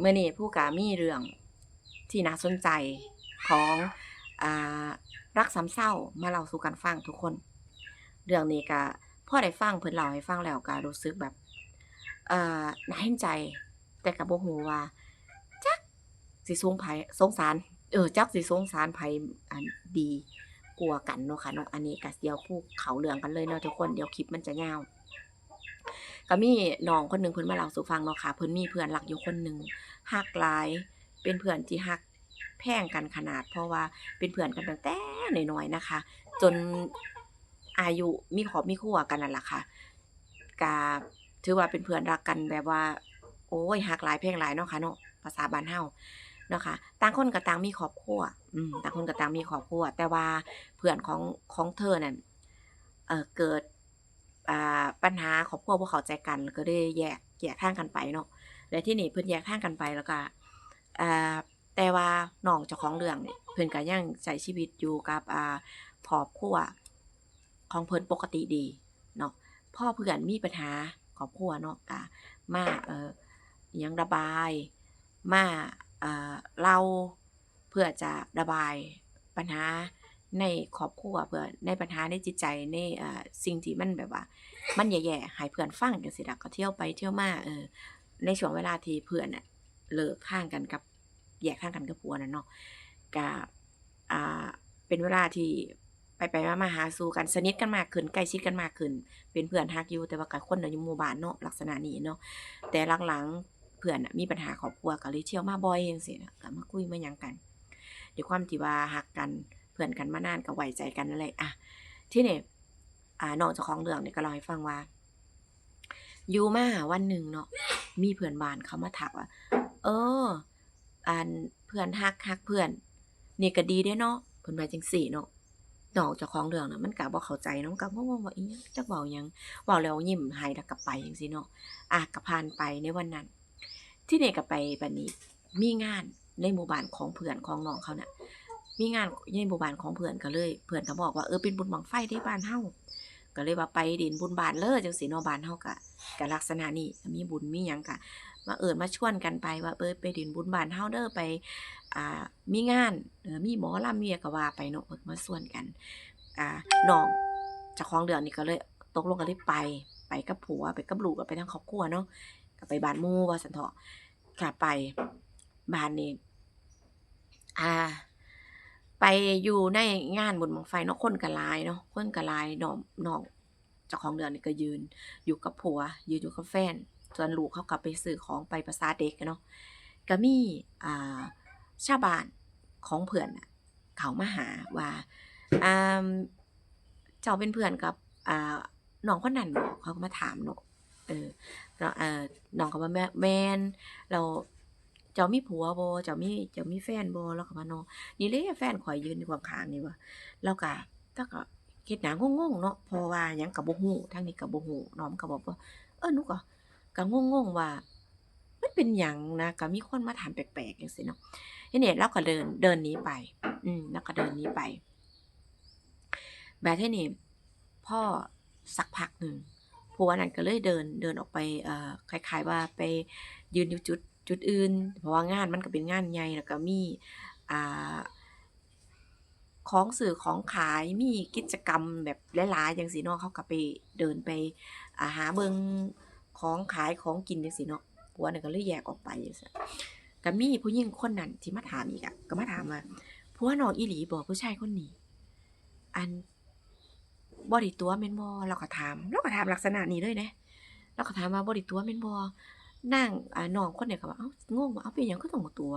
เมื่อนี้ผู้กามีเรื่องที่น่าสนใจของอรักสามเศร้ามาเล่าสู่กันฟังทุกคน เรื่องนี้ก็พ่อได้ฟังเพิ่นเล่าให้ฟังแล้วก็รู้สึกแบบน่าเห็นใจ แต่ก็บ่ฮู้ว่าจักสิสงไผสงสาร เออจักสิสงสารไผอันดีกว่ากันเนาะค่ะเนาะอันนี้ก็เดี๋ยวผู้เขาเรื่องกันเลยเนาะทุกคนเดี๋ยวคลิปมันจะยาว ก็มีน้องคนหนึ่งเพิ่นมาเล่าสู่ฟังเนาะค่ะ เพิ่นมีเพื่อนรักอยู่คนหนึ่งฮักหลาย เป็นเพื่อนที่ฮักแพงกันขนาด เพราะว่าเป็นเพื่อนกันตั้งแต่น้อยๆนะคะ จนอายุมีครอบมีครัวกันนั่นแหละค่ะก็ถือว่าเป็นเพื่อนรักกันแบบว่า โอ้ยฮักหลายแพงหลายเนาะค่ะเนาะภาษาบ้านเฮาเนาะค่ะต่างคนก็ต่างมีครอบครัวอืมต่างคนก็ต่างมีครอบครัวแต่ว่าเพื่อนของของเธอนั่นเออเกิด ปัญหาครอบครัวบ่เขาใจกันก็เลยแยกแยกทางกันไปเนาะและที่นี่เพิ่นแยกทางกันไปแล้วก็แต่ว่าน้องเจ้าของเรื่องเนี่ยเพิ่นก็ยังใช้ชีวิตอยู่กับอ่าครอบครัวของเพิ่นปกติดีเนาะพ่อเพื่อนมีปัญหาครอบครัวเนาะก็มาเอ่อยังระบายมาอ่าเล่าเพื่อจะระบายปัญหา ในครอบครัวเพื่อในปัญหาในจิตใจในสิ่งที่มันแบบว่า มันแย่ๆให้เพื่อนฟังจังซี่ล่ะก็เที่ยวไปเที่ยวมาเออในช่วงเวลาที่เพื่อนน่ะเลิกทางกันกับแยกทางกันกับผัวนั่นเนาะก็อ่าเป็นเวลาที่ไปๆมาๆหาสู่กันสนิทกันมากขึ้นใกล้ชิดกันมากขึ้น เป็นเพื่อนฮักอยู่แต่ว่าก็คนละอยู่หมู่บ้านเนาะลักษณะนี้เนาะแต่หลังๆเพื่อนน่ะมีปัญหาครอบครัวก็เลยเที่ยวมาบ่อยจังซี่น่ะก็มาคุยมาหยังกันด้วยความที่ว่าฮักกัน เพื่อนกันมานานก็ไว้ใจกันนั่นแหละอะที่เนี้อ่าน้องเจ้าของเรื่องเนี่ยก็เล่าให้ฟังว่าอยู่มาวันหนึ่งเนาะมีเพื่อนบ้านเขามาทักว่า เอออันเพื่อนฮักฮักเพื่อนนี่ก็ดีเด้เนาะเพิ่นว่าจังซี่เนาะน้องเจ้าของเรื่องน่ะมันก็บ่เข้าใจเนาะมันก็งงว่าอีจักเว้ายังเว้าแล้วยิ้มให้แล้วก็ไปจังซี่เนาะอะก็ผ่านไปในวันนั้น ที่เนี่ยก็ไปบัดนี้มีงานในหมู่บ้านของเพื่อนของน้องเขาเน่ะ มีงานในหมู่บ้านของเพื่อนก็เลยเพื่อนก็บอกว่าเออเป็นบุญบังไฟที่บ้านเฮาก็เลยว่าไปดินบุญบานเลยจังสีนาะบ้านเฮาก็ก็ลักษณะนี้มีบุญมีหยังก็มาเอิ้นมาชวนกันไปว่าเออไปดินบุญบานเฮาเด้อไปอ่ามีงานเออมีหมอลำเมียก็ว่าไปเนาะมาชวนกันอ่าน้องเจ้าของเดือนนี่ก็เลยตกลงกันเลยไปไปกับผัวไปกับลูกก็ไปทั้งครอบครัวเนาะก็ไปบานมู่ว่าซั่นเถาะค่ะไปบานนี้อ่า ไปอยู่ในงานบุญบังไฟเนาะคนก็หลายเนาะคนก็หลายน้องน้องเจ้าของเดือนนี่ก็ยืน อยู่กับผัว ยืนอยู่กับแฟนส่วนลูกเขาก็ไปซื้อของไปประสาเด็กเนาะก็มีอ่าชาวบ้านของเพื่อนเขามาหาว่าอ่าเจ้าเป็นเพื่อนกับอ่าน้องคนนั้นบ่เขาก็มาถามเนาะเออแล้วเอ่อน้องก็ว่าแม่แมนแล้ว เจ้ามีผัวบ่เจ้ามีเจ้ามีแฟนบ่แล้วก็ว่าเนาะนี่เลยแฟนข่อยยืนอยู่ข้างๆนี่ว่าแล้วก็แต่ก็เฮ็ดหน้างงๆเนาะพราะว่าหยังก็บ่ฮู้ทางนี้ก็บ่ฮู้น้องก็บอกว่าเออหนูก็ก็งงๆว่ามันเป็นหยังนะก็มีคนมาถามแปลกๆจังซี่เนาะทีนี้เราก็เดินเดินนี้ไป อืมแล้วก็เดินนี้ไปแบบที่นี้พอสักพักหนึ่งผัวนั่นก็เลยเดินเดินออกไปเอ่อคล้ายๆว่าไปยืนอยู่จุด จุดอื่น เพราะว่างานมันก็เป็นงานใหญ่แล้วก็มีอ่าของสื่อของขายมีกิจกรรมแบบหลายๆจังซี้เนาะเขาก็ไปเดินไปอาหาเบิงของขายของกินจังซี้เนาะผัวน่ะก็เลยแยกออกไปจังซี้ก็มีผู้หญิงคนนั้นที่มาถามอีกอะก็มาถามว่าผัวน้องอีหลีบ่ผู้ชายคนนี้ อันบ่ได้ตั๋วแม่นบ่เราก็ถามเราก็ถามลักษณะนี้เลยเดะเราก็ถามว่าบ่ได้ตั๋วแม่นบ่ นางอ่าน้องคนนี้ก็ว่าอ้าวงงว่าอ้าวเป็นหยังคือต้องตัว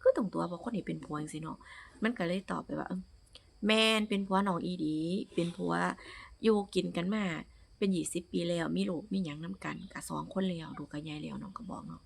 คือต้องตั๋วบ่คนนี้เป็นผัวจังซี้เนาะมันก็เลยตอบไปว่าเออแม่นเป็นผัวน้องอีหลีเป็นผัวอยู่กินกันมาเป็น20ปีแล้วมีลูกมีหยังน้ำกันก็2คนแล้วลูกก็ใหญ่แล้วน้องก็บอกเนาะ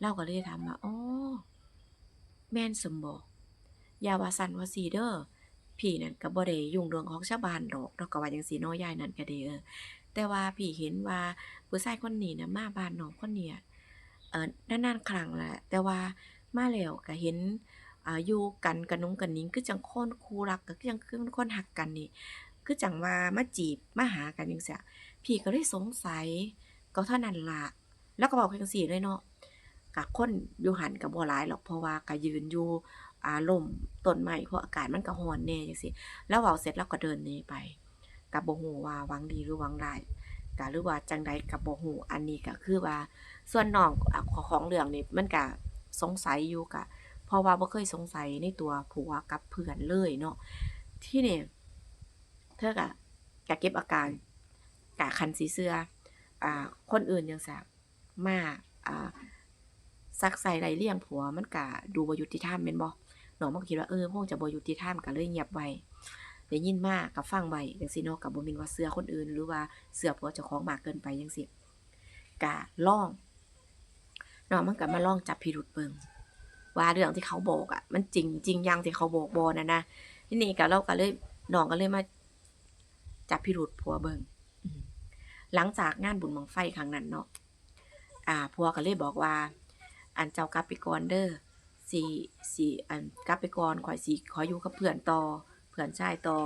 เราก็เลยถามว่าอ๋อแม่นซั้นบ่อย่าวาซันวาซีเด้อพี่นั่นก็บ่ได้ยุ่งเรื่องของชาวบ้านดอกเราก็ว่าจังซี้เนยายนั่นก็เด้เออ แต่ว่าพี่เห็นว่าผู้ชายคนนี้นะมาบ้านน้องคนเนี้ยเอ่อนานๆครั้งแหละแต่ว่ามาแล้วก็เห็นอ่าอยู่กันกะนุงกะหนิงคือจังคนคู่รักก็คือจังคือคนรักกันนี่คือจังว่ามาจีบมาหากันจังซี้พี่ก็เลยสงสัยก็เท่านั้นละแล้วก็บอกเพิ่นจังซี่เลยเนาะก็คนอยู่หันก็บ่หลายหรอกเพราะว่าก็ยืนอยู่อ่าร่มต้นไม้เพราะอากาศมันก็ร้อนแน่จังซี่แล้วเว้าเสร็จแล้วก็เดินนีไป ก็บ่ฮู้ว่าหวังดีหรือหวังร้ายก็หรือว่าจังใดก็บ่ฮู้อันนี้ก็คือว่า ส่วนน้องของเรื่องนี่มันก็สงสัยอยู่ก็เพราะว่าบ่เคยสงสัยในตัวผัวกับเพื่อนเลยเนาะที่นี่เธอก็ก็เก็บอาการก็คันสิเชื่ออ่าคนอื่นจังซี้มาอ่าซักไซ้ไล่เลี่ยงผัวมันก็ดูบ่ยุติธรรมแม่นบ่น้องมันก็คิดว่าเออคงจะบ่ยุติธรรมก็เลยเงียบไว้ ได้ยินมาก็ฟังไว้จังซี่เนาะก็บ่แม่นว่าเชื่อคนอื่น หรือว่าเชื่อผัวเจ้าของมากเกินไปจังซี่ก็ลองน้องมันก็มาล่องจับพิรุธเบิ่งว่าเรื่องที่เขาบอกอะมันจริงจริงอย่างที่เขาบอกบ่นั่นะที่นี้ก็เราก็เลยน้องก็เลยมาจับพิรุธผัวเบิงหลังจากงานบุญบั้งไฟครั้งนั้นเนาะอ่าผัวก็เลยบอกว่า อันเจ้ากลับไปก่อนเด้อสิสิอันกลับไปก่อนข้อยสิขออยู่กับเพื่อนต่อ เพื่อนชายต่อ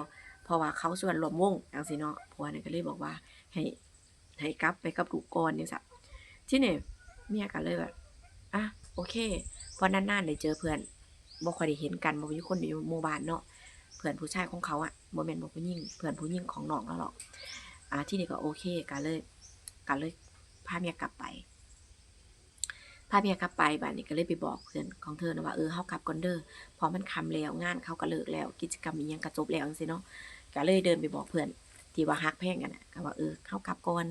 เพราะว่าเขาชวนรวมวงจังซี่เนาะผัวนั่นก็เลยบอกว่า ให้ให้กลับไปกับลูกก่อนจังซี่ทีนี้เมียก็เลยแบบอะโอเคเพราะนานๆได้เจอเพื่อนบ่ค่อยได้เห็นกันบ่มีคนอยู่หมู่บ้านเนาะเพื่อนผู้ชายของเขาอะบ่แม่นบ่ผู้หญิงเพื่อนผู้หญิงของน้องแล้วหรอกอ่าที่นี้ก็โอเคก็เลยก็เลยพาเมียกลับไป พาเมียกลับไปบัดนี้ก็เลยไปบอกเพื่อนของเธอนะว่าเออเฮากลับก่อนเด้อพราะมันค่ำแล้วงานเขาก็เลิกแล้ว กิจกรรมยังก็จบแล้วจังซี่เนาะก็เลยเดินไปบอกเพื่อนที่ว่าฮักแพงกันนะก็ว่าเออเฮากลับก่อน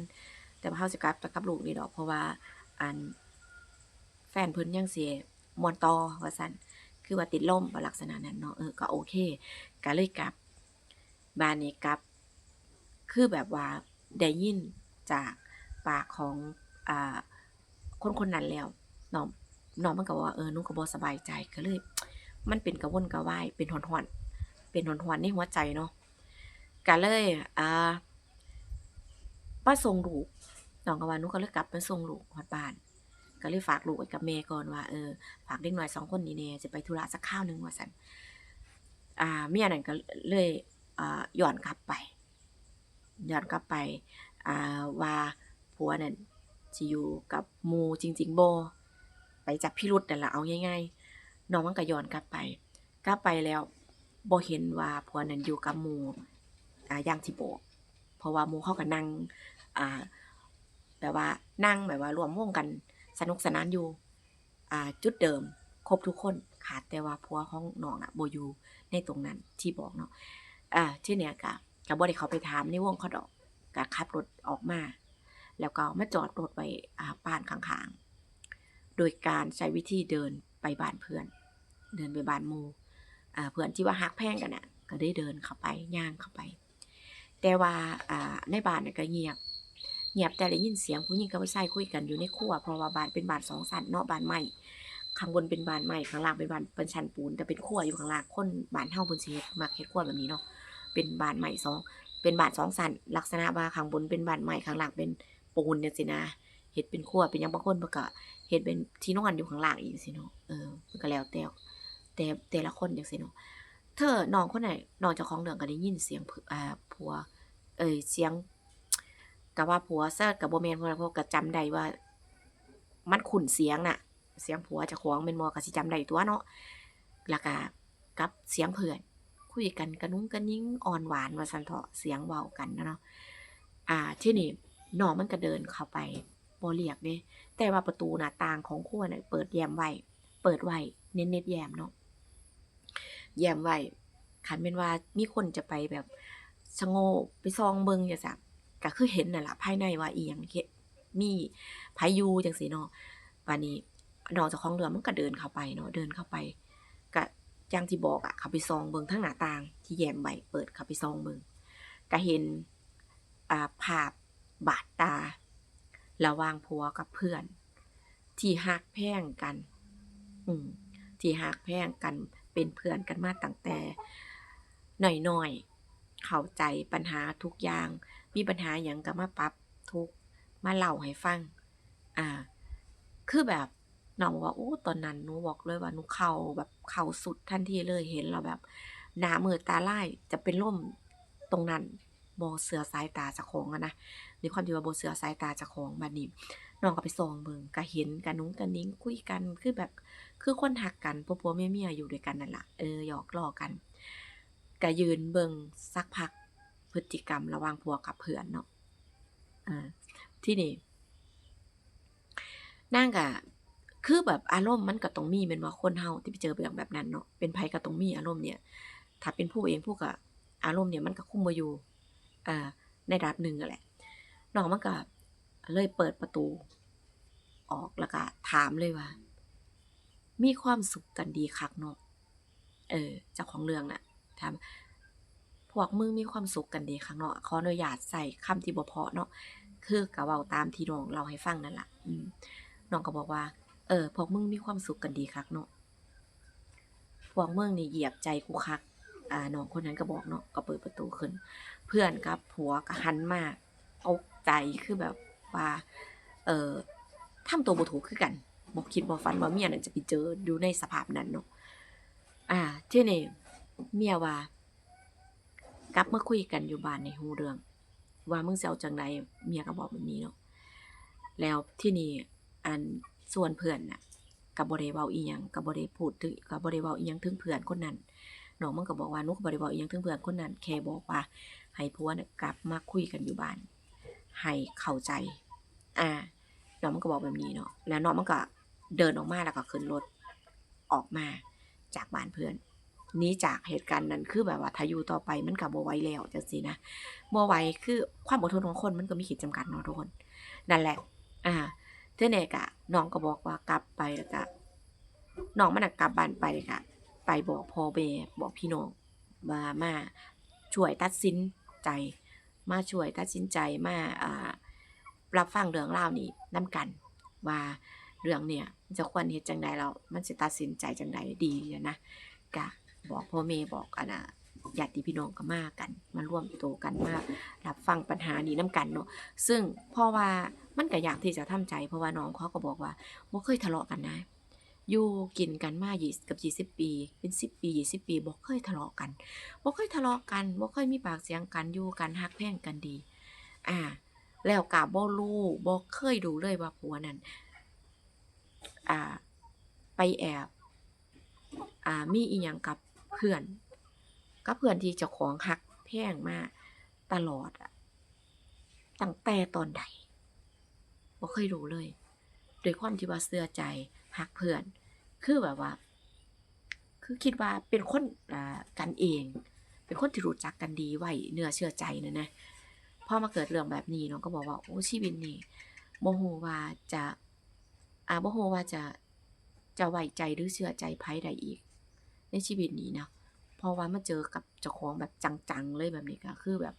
แต่ว่าเฮาสิกลับกับลูกนี่ดอกเพราะว่าอันแฟนเพิ่นยังสิม่วนตอว่าซั่นคือว่าติดลมว่าลักษณะนั้นเนาะเออก็โอเคก็เลยกลับบ้านนี้กลับ คือแบบว่าได้ยินจากปากของอ่าคนคนนั้นแล้ว น้องน้องมันก็บอกว่าเออหนูก็บ่สบายใจก็เลย มันเป็นกระวนกระวายเป็นหอนๆเป็นหอนๆในหัวใจเนาะก็เลยอ่ามาส่งลูกน้องก็ว่าหนูก็เลยกลับมาส่งลูกฮอดบ้าน ก็เลยฝากลูกไว้กับแม่ก่อนว่าเออฝากเด็กน้อยสองคนนี้แหน่สิไปธุระสักคราวหนึ่งว่าซั่นอ่าเมียนั่นก็เลยอ่าย้อนกลับไปย้อนกลับไปอ่าว่าผัวนั่นสิอยู่กับมูจริงๆบ่ ไปจับพิรุธนั่นล่ะเอาง่ายๆน้องมันก็ย้อนกลับไป กลับไปแล้วบ่เห็นว่าผัวนั่นอยู่กับหมูอ่าย่างที่บอกเพราะว่าหมูเขาก็นั่งอ่าแบบว่านั่งแบบว่ารวมวงกันสนุกสนานอยู่อ่าจุดเดิมครบทุกคนขาดแต่ว่าผัวของน้องน่ะบ่อยู่ในตรงนั้นที่บอกเนาะอ่าที่เนี้ยก็ก็บ่ได้เขาไปถามในวงเขาดอกก็ขับรถออกมา แล้วก็มาจอดรถไว้อ่าบ้านข้างๆ โดยการใช้วิธีเดินไปบ้านเพื่อน เดินไปบ้านมูเพื่อนที่ว่าฮักแพงกันน่ะก็ได้เดินเข้าไปย่างเข้าไป แต่ว่าในบ้านน่ะก็เงียบเงียบแต่ได้ยินเสียงผู้หญิงกับผู้ชายคุยกันอยู่ในครัวเพราะว่าบ้านเป็นบ้านสองชั้นเนาะบ้านไม้ข้างบนเป็นบ้านไม้ข้างล่างเป็นบ้านเป็นชั้นปูน แต่เป็นครัวอยู่ข้างล่างคนบ้านเฮาเพิ่นเฮ็ดมักเฮ็ดครัวแบบนี้เนาะเป็นบ้านไม้สองเป็นบ้านสองชั้นลักษณะว่าข้างบนเป็นบ้านไม้ข้างล่างเป็นปูนจังซี่นะ เฮ็ดเป็นครัวเป็นยังบางคนเพิ่นก็เฮ็ดเป็นที่นอนอยู่ข้างล่างอีกจังซี่เนาะเออมันก็แล้วแต่แต่แต่ละคนจังซี่เนาะเธอน้องคนไหนน้องเจ้าของเรื่องก็ได้ยินเสียงผอ่าผัว เอ่ยเสียงก็ว่าผัวซะก็บ่แม่นเพราะว่าเพราะก็จำได้ว่า มันคุ้นเสียงน่ะ เสียงผัวจ้าของแม่นบ่ก็สิจำได้ตัวเนาะแล้วก็กับเสียงเพื่อน คุยกันกระนุ้งกระนิ้งอ่อนหวานว่าซั่นเถาะเสียงเว้ากันนะเนาะอ่าที่นี้น้องมันก็เดินเข้าไป บ่เรียกเดะแต่ว่าประตูหน้าต่างของครัวน่ะเปิดแยมไว้ เปิดไว้เน็ตแยมเนาะแยมไว้คันแม่นว่ามีคนจะไปแบบชะโงกไปส่องเบิงจังซี้ก็คือเห็นนั่นล่ะภายในว่าอิหยังเมีไผอยู่จังซี้เนาะบัดนี้น้องเจ้าของเรือมันก็เดินเข้าไปเนาะเดินเข้าไปก็อย่างที่บอกอะเขาไปส่องเบิงทางหน้าต่าง ที่แยมไว้เปิดเขาไปส่องเบิงก็เห็นอ่าภาพบาดตา ระหว่างผัวกับเพื่อน ที่ฮักแพงกัน อืมที่ฮักแพงกันเป็นเพื่อนกันมาตั้งแต่หน้อยๆเข้าใจปัญหาทุกอย่าง มีปัญหาหยังก็มาปรับทุกมาเล่าให้ฟัง อ่า คือแบบน้องว่าโอ้ตอนนั้นหนูบอกเลยว่าหนูเข้าแบบเข้าสุดทันทีเลยเห็นแล้วแบบหน้ามืดตาไลายจะเป็นลมตรงนั้น บ่เชื่อสายตาจ้าของอะนะด้วยความที่ว่าบ่เชื่อสายตาจ้าของบัดนี้น้องก็ไปส่องเบิ่งก็เห็นกะนุ้งกะนิ้งคุยกันคือแบบคือคนหักกันผัวๆเมียๆอยู่ด้วยกันนั่นแหละเออหยอกล้อกันก็ยืนเบิ่งสักพักพฤติกรรมระหว่างผัวกับเพื่อนเนาะอ่าที่นี่นางก็คือแบบอารมณ์มันก็ต้องมีแม่นบ่คนเฮาที่ไปเจอเรื่องแบบนั้นเนาะเป็นไผก็ต้องมีอารมณ์เนี่ย ถ้าเป็นผู้เองผู้ก็อารมณ์เนี่ยมันก็คุมบ่อยู่ อ่าในระดับหนึ่งกันแหละน้องมันก็เลยเปิดประตู ออกแล้วก็ถามเลยว่า มีความสุขกันดีคักเนาะเออจ้าของเรื่องน่ะถามพวกมึงมีความสุขกันดีคักเนาะขออนุญาตใส่คำที่บ่เพาะเนาะคือก็เว้าตามที่น้องเล่าให้ฟังนั่นแหละน้องก็บอกว่า เออ พวกมึงมีความสุขกันดีคักเนาะพวกมึงนี่เหยียบใจกูคัก อ่าน้องคนนั้นก็บอกเนาะก็เปิดประตูขึ้น เพื่อนกับผัวก็หันมาตกใจคือแบบว่า เออทำตัวบ่ถูกคือกันบ่คิดบ่ฝันว่าเมียนั่นจะไปเจออยู่ในสภาพนั้นเนาะอ่าที่นี่เมียว่า กลับมาคุยกันอยู่บ้านในฮู้เรื่อง ว่ามึงสิเอาจังไดเมียก็บอกแบบนี้เนาะแล้วที่นี่อันส่วนเพื่อนน่ะก็บ่ได้เว้าอีหยังก็บ่ได้พูดถึงก็บ่ได้เว้าอีหยังถึงเพื่อนคนนั้นน้องมันก็บอกว่านูก็บ่ได้บอกอีหยังถึงเพื่อนคนนั้นแค่บอกว่า ให้ผัวน่ะกลับมาคุยกันอยู่บ้าน ให้เข้าใจ อ่า น้องมันก็บอกแบบนี้เนาะ แล้วน้องมันก็เดินออกมาแล้วก็ขึ้นรถออกมาจากบ้านเพื่อนหนี้จากเหตุการณ์นั้นคือแบบว่าถ้ายูต่อไปมันก็บ่ไวแล้วจังซี่นะบ่ไวคือความอดทนของคนมันก็มีขีดจำกัดเนาะทุกคนนั่นแหละ อ่าเท่านี้ก็น้องก็บอกว่ากลับไปแล้วก็น้องมันกลับบ้านไปก็ไปบอกพ่อแม่บอกพี่น้องว่ามาช่วยตัดสิน ใจ มาช่วยตัดสินใจมารับฟังเรื่องรานี้นํกัน ว่าเรื่องเนี่ยจะควรเฮ็ดจังใดแล้วมันสิตัดสินใจจังใดดีนะก็บอกพ่อแม่บอกอันน่ะญาติพี่น้องก็มากัน มาร่วมตัวกันมารับฟังปัญหานี้นํกันเนาะซึ่งเพราะว่ามันก็อยากที่จะทำใจเพราะว่าน้องเขาก็บอกว่าบ่เคยทะเลาะกันนะ อยู่กินกันมา20กับ20ปี เป็น10ปี20ปีบ่เคยทะเลาะกันบ่เคยทะเลาะกันบ่เคยมีปากเสียงกันอยู่กันฮักแพงกันดี อ่า แล้วก็บ่รู้บ่เคยรู้เลยว่าผัวนั้นอ่า ไปแอบ อ่ามีอิหยังกับเพื่อน กับเพื่อนที่เจ้าของฮักแพงมาตลอดอะตั้งแต่ตอนใดบ่เคยรู้เลยด้วยความที่ว่าเชื่อใจ ฮักเพื่อน คือแบบว่า คือคิดว่าเป็นคนอ่ากันเอง เป็นคนที่รู้จักกันดีไว้เนื้อเชื่อใจนั่นะพอมาเกิดเรื่องแบบนี้น้องก็บอกว่าโอ้ชีวิตนี่บ่ฮู้ว่าจะอ่าบ่ฮู้ว่าจะจะไว้ใจหรือเชื่อใจไผได้อีก ในชีวิตนี้นะเพราะว่ามาเจอกับเจ้าของแบบจังๆเลยแบบนี้ก็คือแบบ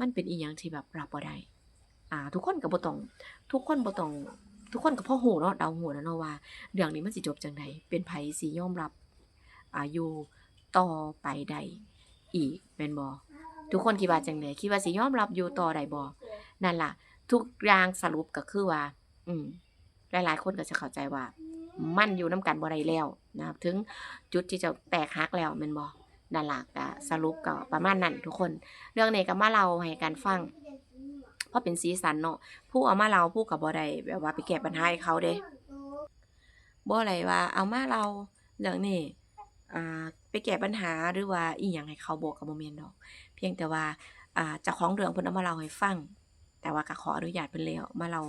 มันเป็นอีหยังที่แบบรับบ่ได้อ่า ทุกคนก็บ่ต้อง ทุกคนบตอง ทุกคนก็พอฮู้เนาะเดาฮู้แล้วเนาะว่าเรื่องนี้มันสิจบจังไดเป็นไผสิยอมรับอ่ายู่ต่อไปได้อีกแม่นบ่ทุกคนคิดว่าจังไดคิดว่าสิยอมรับอยู่ต่อได้บ่นั่นล่ะ ทุกอย่างสรุปก็คือว่า อืมหลายๆคนก็จะเข้าใจว่า มันอยู่นํกันบ่ได้แล้วนะครับ ถึงจุดที่จะแตกหักแล้วแม่นบ่นั่นล่ะก็สรุปก็ประมาณนั้นทุกคน เรื่องนี้ก็มาเล่าให้กันฟัง เพราะเป็นสีสันเนาะผู้เอามาเล่าผู้ก็บ่ได้แบบว่าไปแก้ปัญหาให้เขาเด้บ่ได้ว่า เอามาเล่าเรื่องนี้อ่าไปแก้ปัญหาหรือว่าอิหยังให้เขาบ่ก็บ่แม่นดอก เพียงแต่ว่าอ่าจ้าของเรื่องเพิ่นเอามาเล่าให้ฟัง แต่ว่าก็ขออนุญาตเพิ่นแล้วมาเล่า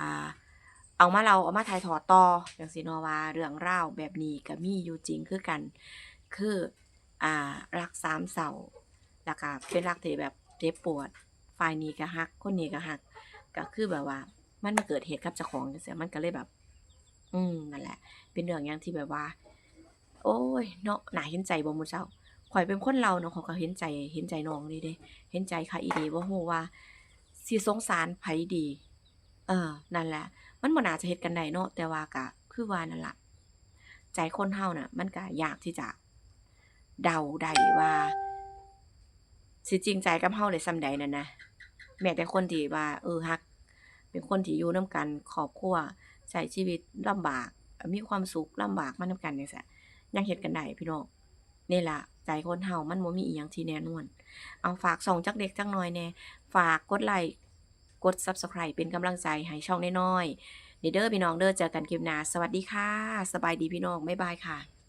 อ่าเอามาเล่าเอามาถ่ายทอดต่อจังซี่เนาว่าเรื่องราแบบนี้ก็มีอยู่จริงคือกัน คืออ่ารักสามเศร้าแล้วก็เป็นรักที่แบบเจ็บปวด ฝ่ายนี้ก็รัก คนนี้ก็รัก ก็คือแบบว่า มันมาเกิดเหตุกับเจ้าของจังซี้มันก็เลยแบบ อืมนั่นแหละ เป็นเรื่องอย่างที่แบบว่า โอ๊ยเนาะหน่าเห็นใจบ่หมู่เจ้าข้อยเป็นคนลาเนาะข้อยก็เห็นใจ เห็นใจน้องนี่เดะเห็นใจคักอีหลีบ่ฮู้ว่าสิสงสารไผดี เออ นั่นแหละ มันบ่น่าจะเฮ็ดกันได้เนาะแต่ว่าก็คือว่านั่นแหละใจคนเราน่ะ มันก็ยากที่จะ เดาได้ว่าสิจริงใจกับเราได้ส่ำใดนั่นนะ แม้แต่คนที่ว่า เออรัก เป็นคนที่อยู่นำกันครอบครัวใช้ชีวิตลำบาก มีความสุขลำบากมานำกันจังซี้ยังเฮ็ดกันได้พี่น้องนี่ละใจคนเรามันบ่มีอิหยังที่แน่นอนเอาฝากส่องจักเล็กจักน้อยแน่ฝากกดไลก์กด Subscribe เป็นกำลังใจให้ช่องน้อยๆเด้อพี่น้องเด้อเจอกันคลิปหน้าสวัสดีค่ะ สบายดีพี่น้อง บ๊ายบายค่ะ